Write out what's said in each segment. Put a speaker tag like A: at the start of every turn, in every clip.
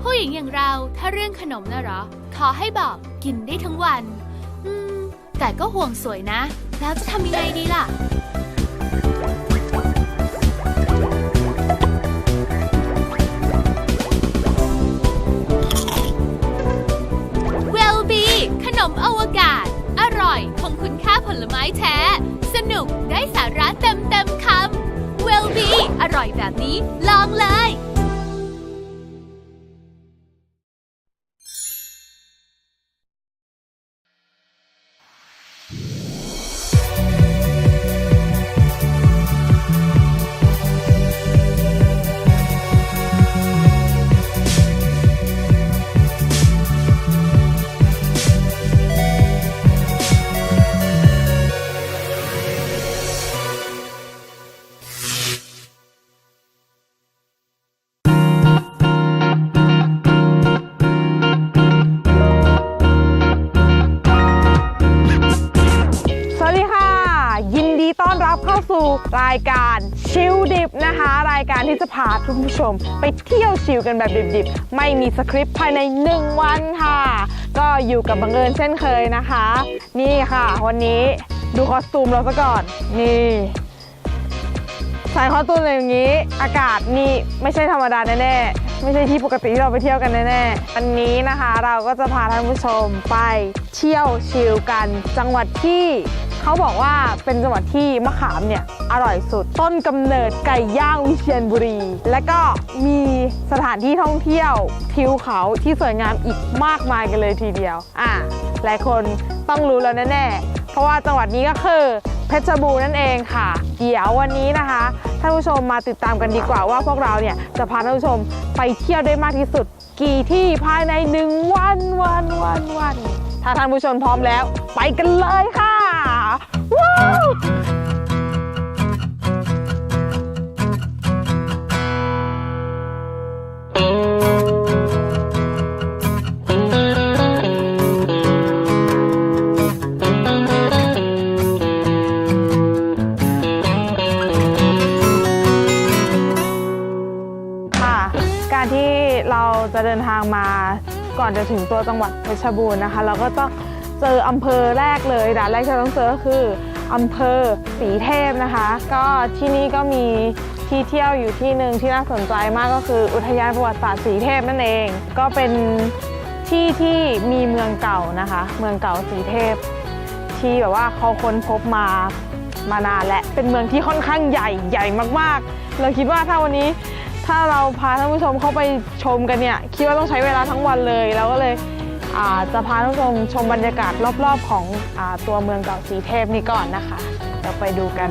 A: ผู้หญิงอย่างเราถ้าเรื่องขนมนะเหรอ ขอให้บอกกินได้ทั้งวัน อืม แต่ก็ห่วงสวยนะ แล้วจะทำยังไงดีล่ะ เวลบีขนมอวกาศ อร่อยคงคุณค่าผลไม้แท้ สนุกได้สาระเต็มเต็มคำเวลบีอร่อยแบบนี้ ลองเลย
B: เข้าสู่รายการชิลดิบนะคะ รายการที่จะพาทุกผู้ชม ไปเที่ยวชิลกันแบบดิบๆ ไม่มีสคริปต์ภายใน 1 วันค่ะ ก็อยู่กับบังเอิญเช่นเคยนะคะ นี่ค่ะ วันนี้ดูคอสตูมเราซะก่อน นี่ใส่คอสตูมอย่างนี้ อากาศนี่ไม่ใช่ธรรมดาแน่ๆ ไม่ใช่ที่ปกติที่เราไปเที่ยวกันแน่ๆอันนี้นะคะเราก็จะพาท่านผู้ชมไปเที่ยวชิลกัน จังหวัดที่เขาบอกว่าเป็นจังหวัดที่มะขามเนี่ยอร่อยสุด ต้นกำเนิดไก่ย่างวิเชียรบุรี และก็มีสถานที่ท่องเที่ยวทิวเขาที่สวยงามอีกมากมายกันเลยทีเดียว อะหลายคนต้องรู้แล้วแน่ๆเพราะว่าจังหวัดนี้ก็คือ เพชรบูรณ์นั่นเองค่ะ เดี๋ยววันนี้นะคะท่านผู้ชมมาติดตามกันดีกว่าว่าพวกเราเนี่ยจะพาท่านผู้ชมไปเที่ยวได้มากที่สุด กี่ที่ภายในหนึ่งวันวันวันวันถ้าท่านผู้ชมพร้อมแล้ว ไปกันเลยค่ะว้าว จะถึงตัวจังหวัดเพชรบูรณ์นะคะ เราก็ต้องเจออำเภอแรกเลยด่านแรกที่เราต้องเจอก็คืออำเภอสีเทพนะคะ ก็ที่นี่ก็มีที่เที่ยวอยู่ที่หนึ่งที่น่าสนใจมากก็คืออุทยานประวัติศาสตร์สีเทพนั่นเอง ก็เป็นที่ที่มีเมืองเก่านะคะ เมืองเก่าสีเทพ ที่แบบว่าเขาค้นพบมามานานและเป็นเมืองที่ค่อนข้างใหญ่ใหญ่มากๆ เราคิดว่าถ้าวันนี้ ถ้าเราพาท่านผู้ชมเข้าไปชมกันเนี่ยคิดว่าต้องใช้เวลาทั้งวันเลยเราก็เลยจะพาท่านผู้ชมชมบรรยากาศรอบๆ ของอตัวเมืองเก่าสีเทพนี้ก่อนนะคะ เราไปดูกัน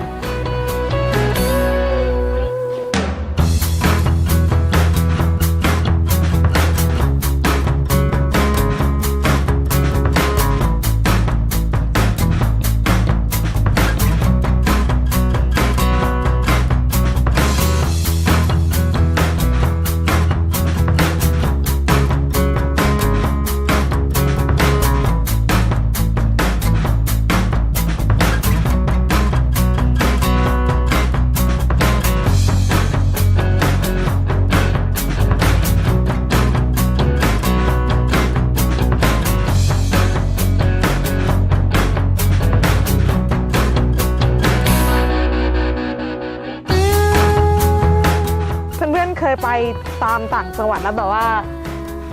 B: ตามต่างจังหวัดแล้วแบบว่า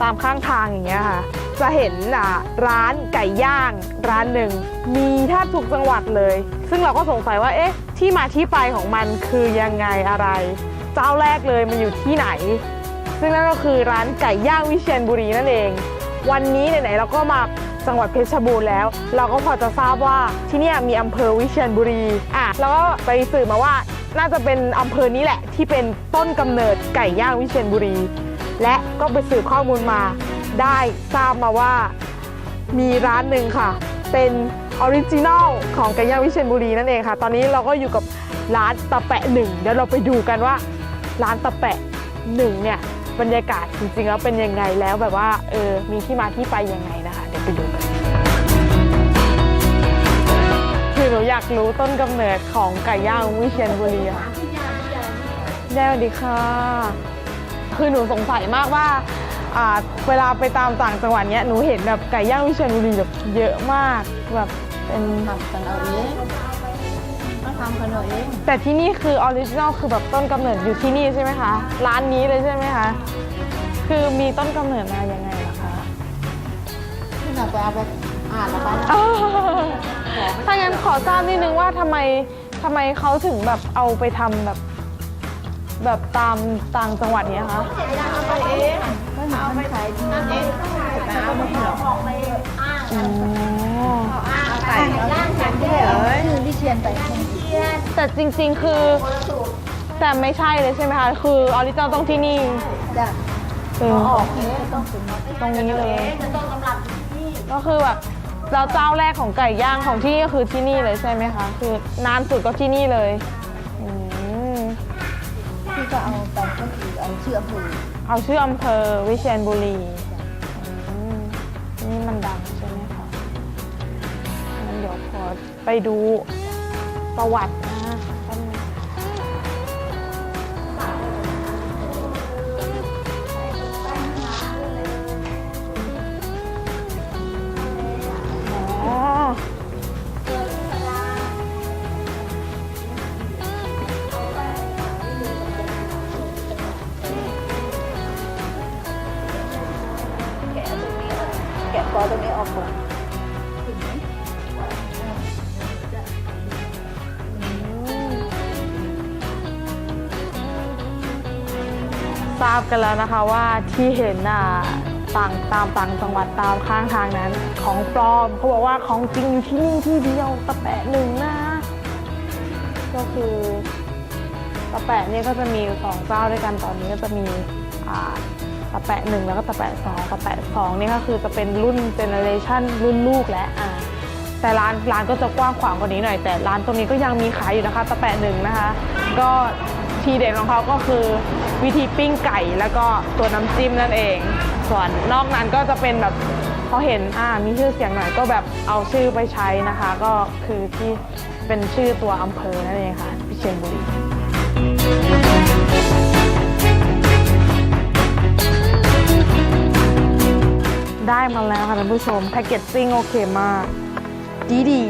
B: ตามข้างทางอย่างเงี้ยค่ะ จะเห็นอะร้านไก่ย่างร้านหนึ่งมีแทบทุกจังหวัดเลย ซึ่งเราก็สงสัยว่าเอ๊ะที่มาที่ไปของมันคือยังไงอะไร เจ้าแรกเลยมันอยู่ที่ไหน ซึ่งนั่นก็คือร้านไก่ย่างวิเชียรบุรีนั่นเอง วันนี้ไหนๆเราก็มาจังหวัดเพชรบูรณ์แล้ว เราก็พอจะทราบว่าที่นี่มีอำเภอวิเชียรบุรีอะแล้วก็ไปสืบมาว่า น่าจะเป็นอำเภอนี้แหละ ที่เป็นต้นกำเนิดไก่ย่างวิเชียรบุรี และก็ไปสืบข้อมูลมา ได้ทราบมาว่ามีร้านหนึ่งค่ะ เป็นออริจินัลของไก่ย่างวิเชียรบุรีนั่นเองค่ะ ตอนนี้เราก็อยู่กับร้านตะแปะหนึ่งเดี๋ยวเราไปดูกันว่า ร้านตะแปะหนึ่งเนี่ยบรรยากาศจริงๆแล้วเป็นยังไงแล้วแบบว่าเออมีที่มาที่ไปยังไงนะคะ เดี๋ยวไปดู คือหนูอยากรู้ต้นกำเนิดของไก่ย่างวิเชียรบุรีอะค่ะแย่สวัสดีค่ะ คือหนูสงสัยมากว่าอ่า เวลาไปตามต่างจังหวัดเนี้ยหนูเห็นแบบไก่ย่างวิเชียรบุรีแบบเยอะมากแบบเป็น
C: ทำกันเอาเองก็ทำกันเอาเอง
B: แต่ที่นี่คือออริจินอลคือแบบต้นกำเนิดอยู่ที่นี่ใช่ไหมคะ ร้านนี้เลยใช่ไหมคะ คือมีต้นกำเนิดมายังไงล่ะคะ
C: ที่เราไปเอาไปอ่านแล้วไป
B: อ้าว ถ้างั้นขอทราบนิดนึงว่าทำไมทำไมเขาถึงแบบเอาไปทำแบบ แบบตามต่างจังหวัดเนี้ยคะ
C: เอาไปเองก็หาไปขายที่นั่นเองไปเอาไปหา
B: อ๋อ
C: ไก่ย่างฉันที่เหรอคือวิเชียนไป
B: แต่จริงๆคือ แต่ไม่ใช่เลยใช่ไหมคะ คือออริจินอลต้องที่นี่
C: จะ
B: เออ
C: ออกนี้ต้องถึง
B: ตรงนี้เลย ก็คือแบบ เราเจ้าแรกของไก่ย่างของที่นี่ก็คือที่นี่เลยใช่ไหมคะ คือนานสุดก็ที่นี่เลยอืม
C: ที่จะเอาไปก็คือเอาเชือกผูก
B: เอาชื่ออำเภอวิเชียรบุรีอืมนี่มันดังใช่ไหมคะงั้นเดี๋ยวขอไปดูประวัตินะ อ
C: ตรงนี้ออกก่อน
B: ทราบกันแล้วนะคะว่าที่เห็นน่ะต่างตามต่างจังหวัดตามข้างทางนั้น ของปลอมเขาบอกว่าของจริงอยู่ที่นี่ที่เดียวตะแปะหนึ่งนะก็คือตะแปะเนี่ยก็จะมีสองเจ้าด้วยกันตอนนี้ก็จะมีอ่าะแปะหนึ่งแล้วก็ตะแปะสองตะแปะสองนี่ก็คือจะเป็นรุ่นเจเนอเรชันรุ่นลูกแล้วอ่าแต่ร้านร้านก็จะกว้างขวางกว่านี้หน่อย แต่ร้านตรงนี้ก็ยังมีขายอยู่นะคะตะแปะหนึ่งนะคะ ก็ทีเด็ดของเขาก็คือวิธีปิ้งไก่แล้วก็ตัวน้ำจิ้มนั่นเอง ส่วนนอกนั้นก็จะเป็นแบบเขาเห็นอ่ามีชื่อเสียงหน่อยก็แบบเอาชื่อไปใช้นะคะ ก็คือที่เป็นชื่อตัวอำเภอนั่นเองค่ะพิเชียรบุรี ได้มาแล้วค่ะท่านผู้ชม แพคเกจซิ่งโอเคมาก ดีดี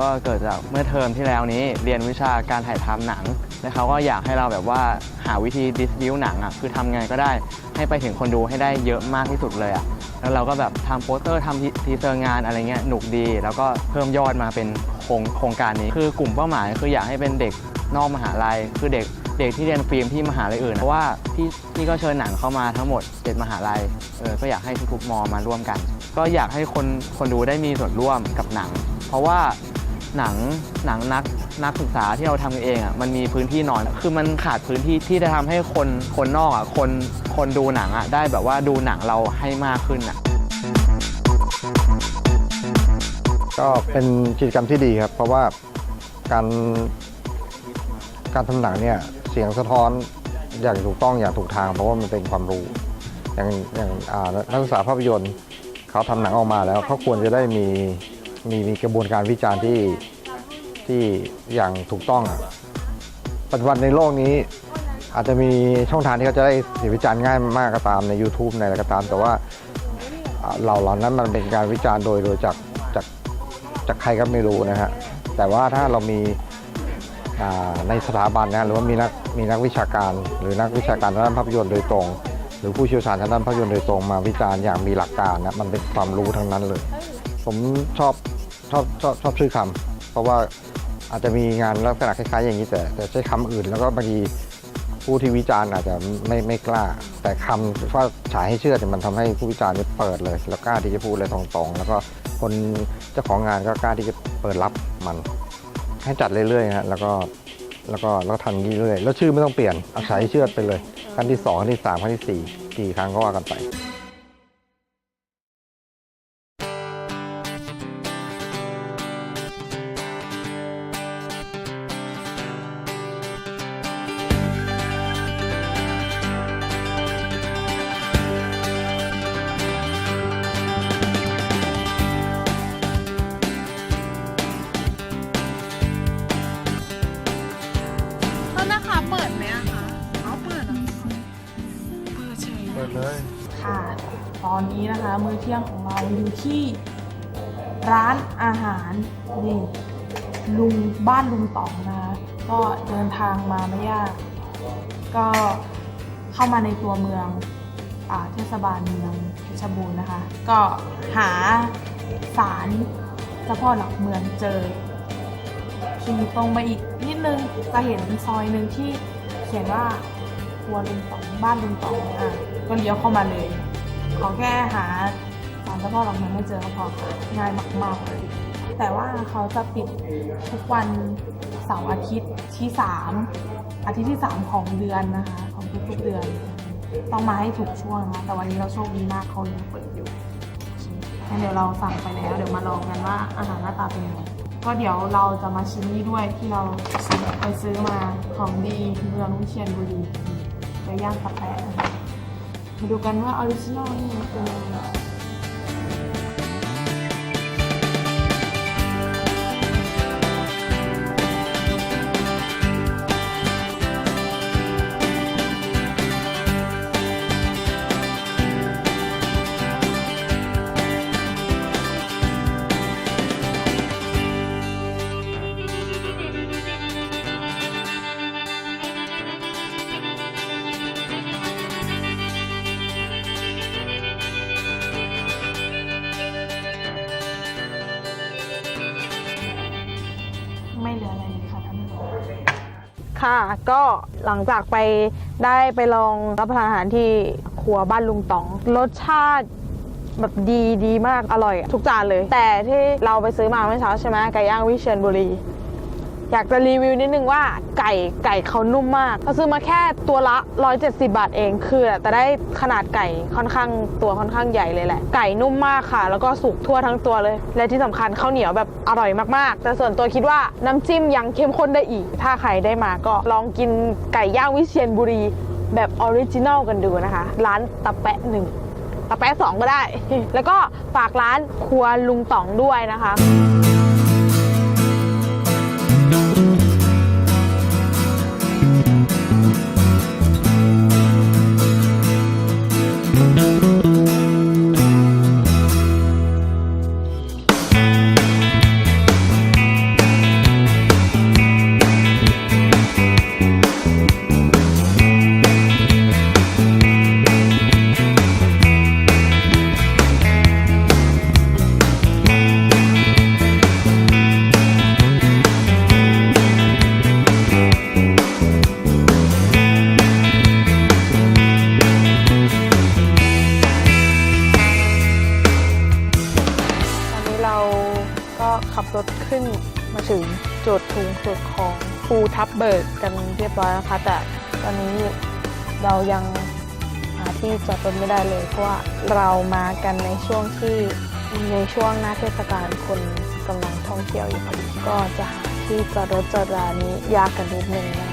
D: ก็เกิดจากเมื่อเทอมที่แล้วนี้เรียนวิชาการถ่ายทำหนังและเขาก็อยากให้เราแบบว่าหาวิธีดิสติวหนังอะคือทำไงก็ได้ ให้ไปถึงคนดูให้ได้เยอะมากที่สุดเลยอะแล้วเราก็แบบทำโปสเตอร์ทำทีเซอร์งานอะไรเงี้ยหนุกดี แล้วก็เพิ่มยอดมาเป็นโครงโครงการนี้ คือกลุ่มเป้าหมายคืออยากให้เป็นเด็กนอกมหาลัยคือเด็กเด็กที่เรียนฟิล์มที่มหาลัยอื่น เพราะว่าพี่พี่ก็เชิญหนังเข้ามาทั้งหมด7มหาลัยเออก็อยากให้ทุกมอมาร่วมกัน ก็อยากให้คนคนดูได้มีส่วนร่วมกับหนัง เพราะว่า หนังหนังนักนักศึกษาที่เราทำกันเองอะมันมีพื้นที่น้อยคือมันขาดพื้นที่ที่จะทำให้คนคนนอกอะคนคนดูหนังอะได้แบบว่าดูหนังเราให้มากขึ้นอะ
E: ก็เป็นกิจกรรมที่ดีครับ เพราะว่าการการทำหนังเนี่ยเสียงสะท้อนอย่างถูกต้องอย่างถูกทาง เพราะว่ามันเป็นความรู้ อย่างอย่างอ่านักศึกษาภาพยนตร์เขาทำหนังออกมาแล้วเขาควรจะได้มี มีมีกระบวนการวิจารณ์ที่ที่อย่างถูกต้องอะปัจจุบันในโลกนี้ อาจจะมีช่องทางที่เขาจะได้เสียงวิจารณ์ง่ายมากก็ตามใน YouTube ในอะไรก็ตาม แต่ว่าอ่าเหล่าเหล่านั้นมันเป็นการวิจารณ์โดยโดยจากจากจากใครก็ไม่รู้นะฮะแต่ว่าถ้าเรามีอ่าในสถาบันนะหรือว่ามีนักมีนักวิชาการ หรือนักวิชาการทางด้านภาพยนตร์โดยตรง หรือผู้เชี่ยวชาญทางด้านภาพยนตร์โดยตรงมาวิจารณ์อย่างมีหลักการนะมันเป็นความรู้ทั้งนั้นเลย ผมชอบชอบชอบชอบชื่อคำเพราะว่าอาจจะมีงานลักษณะคล้ายๆ อย่างนี้แต่แต่ใช้คำอื่น แล้วก็บางทีผู้ที่วิจารณ์อาจจะไม่ไม่กล้า แต่คำว่าฉายให้เชื่อเนี่ยมันทำให้ผู้วิจารณ์เนี่ยเปิดเลย แล้วกล้าที่จะพูดเลยตรงๆ แล้วก็คนเจ้าของงานก็กล้าที่จะเปิดรับมัน ให้จัดเรื่อยๆฮะแล้วก็แล้วก็แล้วก็ทำอย่างนี้เรื่อยๆแล้วชื่อไม่ต้องเปลี่ยนเอาฉายให้เชื่อไปเลยขั้นที่สองขั้นที่สามขั้นที่สี่กี่ครั้งก็ว่ากันไป
B: มื้อเที่
C: ยงของเราอยู่ที่ร้านอาหารนี่ลุงบ้านลุงต๋องนะคะก็เดินทางมาไม่ยาก ก็เข้ามาในตัวเมืองอเทศบาลเมืองเพชรบูรณ์นะคะ ก็หาศาลเจ้าพ่อหลักเมืองเจอขี่ตรงไปอีกนิดนึงจะเห็นซอยหนึ่งที่เขียนว่าครัวลุงต๋องบ้านลุงต๋องอะก็เลี้ยวเข้ามาเลย ขอแค่หาศาลเจ้าพ่อหลักเมืองให้เจอก็พอค่ะง่ายมากๆเลยแต่ว่าเขาจะปิดทุกวันเสาร์อาทิตย์ที่3อาทิตย์ที่3ของเดือนนะคะ ของทุกๆเดือน ต้องมาให้ถูกช่วงนะแต่วันนี้เราโชคดีมากเขายังเปิดอยู่เคงั้นเดี๋ยวเราสั่งไปแล้ว เดี๋ยวมาลองกันว่าอาหารหน้าตาเป็นยังไงก็เดี๋ยวเราจะมาชิมนี่ด้วยที่เราไปซื้อมาของดีเมืองวิเชียรบุรีเดี๋ยวย่างกาแฟ นะคะมาดูกันว่าออริ ค่ะ
B: ก็หลังจากไปได้ไปลองรับประทานอาหารที่ครัวบ้านลุงต๋อง รสชาติแบบดีดีมากอร่อย ทุกจานเลย แต่ที่เราไปซื้อมาเมื่อเช้าใช่ไหมไก่ย่างวิเชียรบุรี อยากจะรีวิวนิดนึงว่าไก่ไก่เขานุ่มมากเขาซื้อมาแค่ตัวละ 170 บาทเองคือแต่ได้ขนาดไก่ค่อนข้างตัวค่อนข้างใหญ่เลยแหละ ไก่นุ่มมากค่ะ แล้วก็สุกทั่วทั้งตัวเลย และที่สำคัญข้าวเหนียวแบบอร่อยมากๆ แต่ส่วนตัวคิดว่าน้ำจิ้มยังเข้มข้นได้อีก ถ้าใครได้มาก็ลองกินไก่ย่างวิเชียรบุรีแบบออริจินัลกันดูนะคะ ร้านตะแปะหนึ่งตะแปะสองก็ได้ แล้วก็ฝากร้านครัวลุงต๋องด้วยนะคะ ขับรถขึ้นมาถึงจุดสูงสุดของภูทับเบิกกันเรียบร้อยนะคะแต่ตอนนี้เรายังหาที่จอดรถไม่ได้เลย เพราะว่าเรามากันในช่วงที่ในช่วงหน้าเทศกาลคนกำลังท่องเที่ยวอยู่พอดีก็จะหาที่จอดรถจอดรานี้ยากกันนิดนึงนะ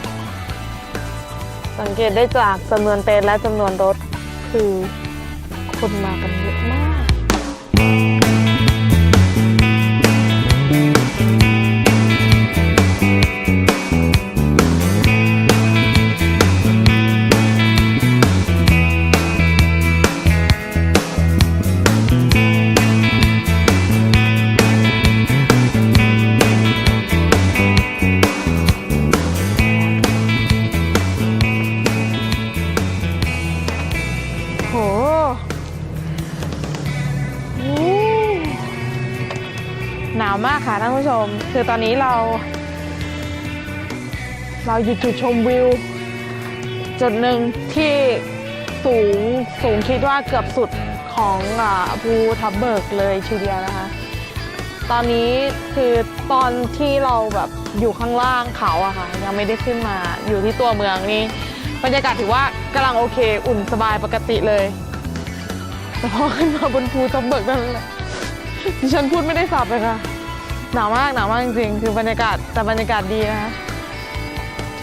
B: สังเกตได้จากจำนวนเต็นท์และจำนวนรถคือคนมากันเยอะมาก เราอยู่จุดชมวิว จุดหนึ่งที่สูงสูงคิดว่าเกือบสุดของภูทับเบิกเลยทีเดียวนะคะ ตอนนี้คือตอนที่เราแบบอยู่ข้างล่างเขาอะค่ะยังไม่ได้ขึ้นมาอยู่ที่ตัวเมืองนี่บรรยากาศถือว่ากำลังโอเค อุ่นสบายปกติเลยแต่พอขึ้นมาบนภูทับเบิกนั่นแหละดิฉันพูดไม่ได้สับเลยค่ะหนาวมากหนาวมากจริงๆคือบรรยากาศแต่บรรยากาศดีนะคะ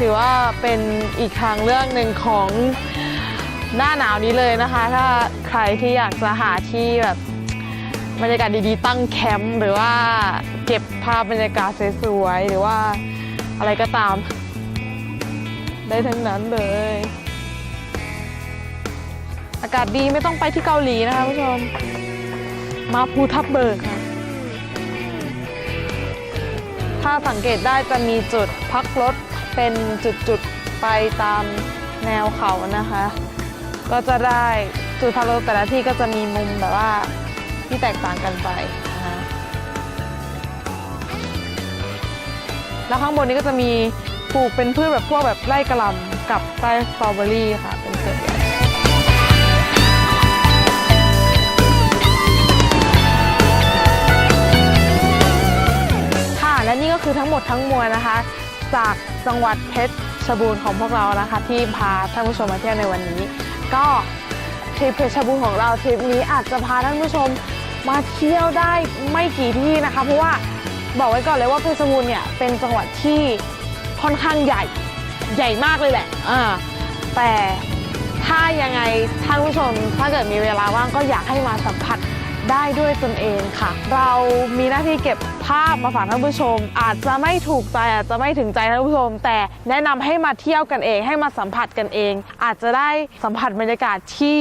B: ถือว่าเป็นอีกทางเรื่องหนึ่งของหน้าหนาวนี้เลยนะคะ ถ้าใครที่อยากจะหาที่แบบบรรยากาศดีๆ ตั้งแคมป์หรือว่าเก็บภาพบรรยากาศสวยๆหรือว่าอะไรก็ตาม ได้ทั้งนั้นเลย อากาศดีไม่ต้องไปที่เกาหลีนะคะผู้ชม มาภูทับเบิกค่ะถ้าสังเกตได้จะมีจุดพักรถ เป็นจุดๆไปตามแนวเขานะคะ ก็จะได้จุดพักรถแต่ละที่ก็จะมีมุมแบบว่าที่แตกต่างกันไปนะคะแล้วข้างบนนี้ก็จะมีปลูกเป็นพืชแบบพวกแบบไร่กระลำกับไร่สตรอเบอรี่ค่ะเป็นส่วนใหญ่ค่ะและนี่ก็คือทั้งหมดทั้งมวลนะคะ จาก จังหวัดเพชรบูรณ์ของพวกเรานะคะ ที่พาท่านผู้ชมมาเที่ยวในวันนี้ ก็ทริปเพชรบูรณ์ของเราทริปนี้อาจจะพาท่านผู้ชมมาเที่ยวได้ไม่กี่ที่นะคะ เพราะว่าบอกไว้ก่อนเลยว่าเพชรบูรณ์เนี่ยเป็นจังหวัดที่ค่อนข้างใหญ่ใหญ่มากเลยแหละอ่าแต่ถ้ายังไงท่านผู้ชมถ้าเกิดมีเวลาว่างก็อยากให้มาสัมผัส ได้ด้วยตนเองค่ะ เรามีหน้าที่เก็บภาพมาฝากท่านผู้ชม อาจจะไม่ถูกใจอาจจะไม่ถึงใจท่านผู้ชม แต่แนะนำให้มาเที่ยวกันเอง ให้มาสัมผัสกันเอง อาจจะได้สัมผัสบรรยากาศที่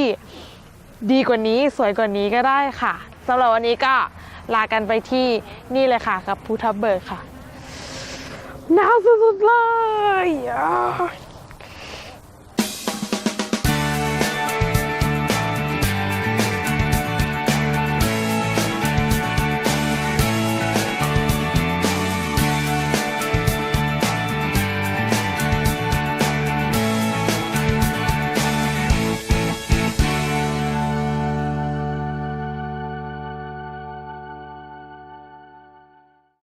B: ดีกว่านี้สวยกว่านี้ก็ได้ค่ะสำหรับวันนี้ก็ลากันไปที่นี่เลยค่ะ กับภูทับเบิกค่ะหนาวสุดๆเลย